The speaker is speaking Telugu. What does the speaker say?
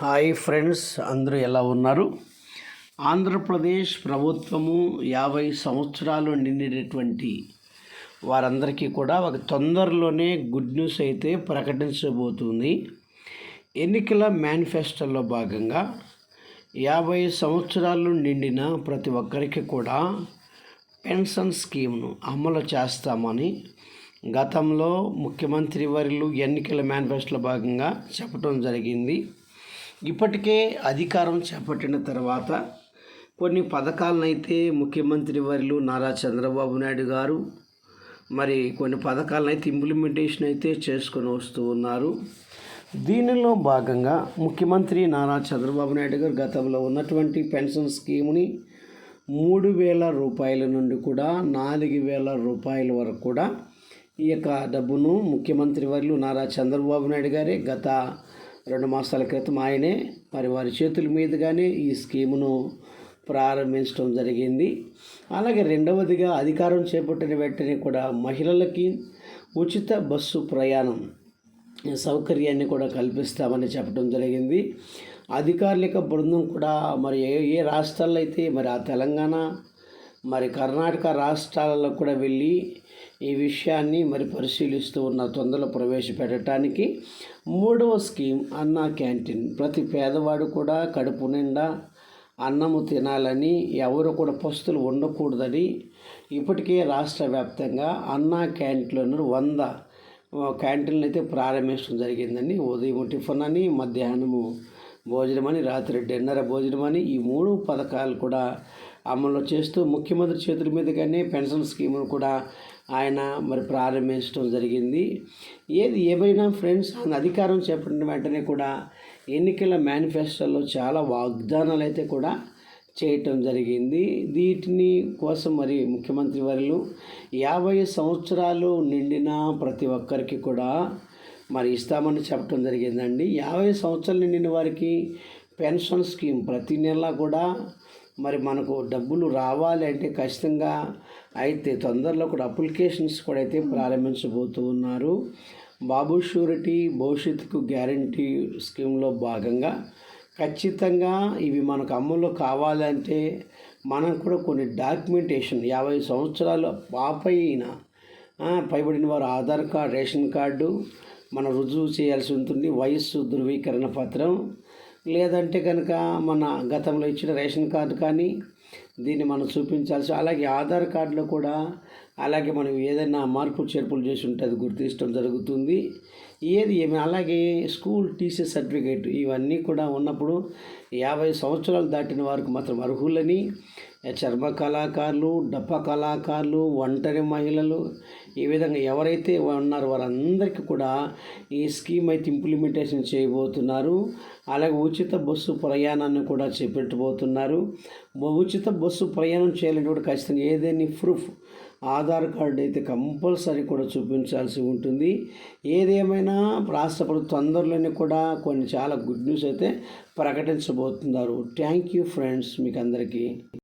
హాయ్ ఫ్రెండ్స్ అందరూ ఎలా ఉన్నారు? ఆంధ్రప్రదేశ్ ప్రభుత్వము యాభై సంవత్సరాలు నిండినటువంటి వారందరికీ కూడా ఒక తొందరలోనే గుడ్ న్యూస్ అయితే ప్రకటించబోతుంది. ఎన్నికల మేనిఫెస్టోలో భాగంగా యాభై సంవత్సరాలు నిండిన ప్రతి ఒక్కరికి కూడా పెన్షన్ స్కీమ్ను అమలు చేస్తామని గతంలో ముఖ్యమంత్రి వర్యులు ఎన్నికల మేనిఫెస్టోలో భాగంగా చెప్పడం జరిగింది. ఇప్పటికే అధికారం చేపట్టిన తర్వాత కొన్ని పథకాలనైతే ముఖ్యమంత్రి వర్యులు నారా చంద్రబాబు నాయుడు గారు మరి కొన్ని పథకాలనైతే ఇంప్లిమెంటేషన్ అయితే చేసుకొని వస్తూ ఉన్నారు. దీనిలో భాగంగా ముఖ్యమంత్రి నారా చంద్రబాబు నాయుడు గారు గతంలో ఉన్నటువంటి పెన్షన్ స్కీమ్ని మూడు వేల రూపాయల నుండి కూడా నాలుగు వేల రూపాయల వరకు కూడా ఈ యొక్క డబ్బును ముఖ్యమంత్రి వర్యులు నారా చంద్రబాబు నాయుడు గారే గత రెండు మాసాల క్రితం ఆయనే మరి వారి చేతుల మీదుగానే ఈ స్కీమును ప్రారంభించడం జరిగింది. అలాగే రెండవదిగా అధికారం చేపట్టిన వెంటనే కూడా మహిళలకి ఉచిత బస్సు ప్రయాణం సౌకర్యాన్ని కూడా కల్పిస్తామని చెప్పడం జరిగింది. అధికారుల బృందం కూడా మరి ఏ ఏ రాష్ట్రాల్లో అయితే మరి ఆ తెలంగాణ మరి కర్ణాటక రాష్ట్రాలలో కూడా వెళ్ళి ఈ విషయాన్ని మరి పరిశీలిస్తూ ఉన్న తొందరలో ప్రవేశపెట్టడానికి మూడవ స్కీమ్ అన్నా క్యాంటీన్. ప్రతి పేదవాడు కూడా కడుపు నిండా అన్నము తినాలని ఎవరు కూడా పస్తులు ఉండకూడదని ఇప్పటికే రాష్ట్ర వ్యాప్తంగా అన్నా క్యాంటీన్లను వంద క్యాంటీన్లు అయితే ప్రారంభించడం జరిగిందండి ఉదయం టిఫిన్ అని మధ్యాహ్నము భోజనం అని రాత్రి డిన్నర్ భోజనం అని ఈ మూడు పథకాలు కూడా అమలు చేస్తూ ముఖ్యమంత్రి చేతుల మీదుగానే పెన్షన్ స్కీమును కూడా ఆయన మరి ప్రారంభించడం జరిగింది. ఏది ఏమైనా ఫ్రెండ్స్ ఆయన అధికారం చేపట్టిన వెంటనే కూడా ఎన్నికల మేనిఫెస్టోలో చాలా వాగ్దానాలు అయితే కూడా చేయటం జరిగింది. వీటిని కోసం మరి ముఖ్యమంత్రి వారిలు యాభై సంవత్సరాలు నిండిన ప్రతి ఒక్కరికి కూడా మరి ఇస్తామని చెప్పడం జరిగిందండి. యాభై సంవత్సరాలు నిండిన వారికి పెన్షన్ స్కీమ్ ప్రతి నెల కూడా మరి మనకు డబ్బులు రావాలి అంటే ఖచ్చితంగా అయితే తొందరలో కూడా అప్లికేషన్స్ కూడా అయితే ప్రారంభించబోతూ ఉన్నారు. బాబు షూరిటీ భవిష్యత్తుకు గ్యారంటీ స్కీమ్లో భాగంగా ఖచ్చితంగా ఇవి మనకు అమలు కావాలంటే మనం కూడా కొన్ని డాక్యుమెంటేషన్ యాభై సంవత్సరాలు పాపైన పైబడిన వారు ఆధార్ కార్డ్ రేషన్ కార్డు మనం రుజువు చేయాల్సి ఉంటుంది వయస్సు ధృవీకరణ పత్రం. లేదంటే కనుక మన గతంలో ఇచ్చిన రేషన్ కార్డు కానీ దీన్ని మనం చూపించాల్సి అలాగే ఆధార్ కార్డులో కూడా అలాగే మనం ఏదైనా మార్పు చేర్పులు చేసి ఉంటే అది గుర్తించడం జరుగుతుంది. ఏది ఏమి అలాగే స్కూల్ టీసీ సర్టిఫికేట్ ఇవన్నీ కూడా ఉన్నప్పుడు యాభై సంవత్సరాలు దాటిన వారికి మాత్రం అర్హులని. చర్మ కళాకారులు డప్ప కళాకారులు ఒంటరి మహిళలు ఈ విధంగా ఎవరైతే ఉన్నారో వారందరికీ కూడా ఈ స్కీమ్ అయితే ఇంప్లిమెంటేషన్ చేయబోతున్నారు. అలాగే ఉచిత బస్సు ప్రయాణాన్ని కూడా చేపెట్టబోతున్నారు. ఉచిత బస్సు ప్రయాణం చేయాలంటే కూడా ఖచ్చితంగా ఏదైనా ప్రూఫ్ ఆధార్ కార్డు అయితే కంపల్సరీ కూడా చూపించాల్సి ఉంటుంది. ఏదేమైనా రాష్ట్ర ప్రభుత్వం తొందరలోనే కూడా కొన్ని చాలా గుడ్ న్యూస్ అయితే ప్రకటించబోతున్నారు. థ్యాంక్ యూ ఫ్రెండ్స్ మీకు అందరికీ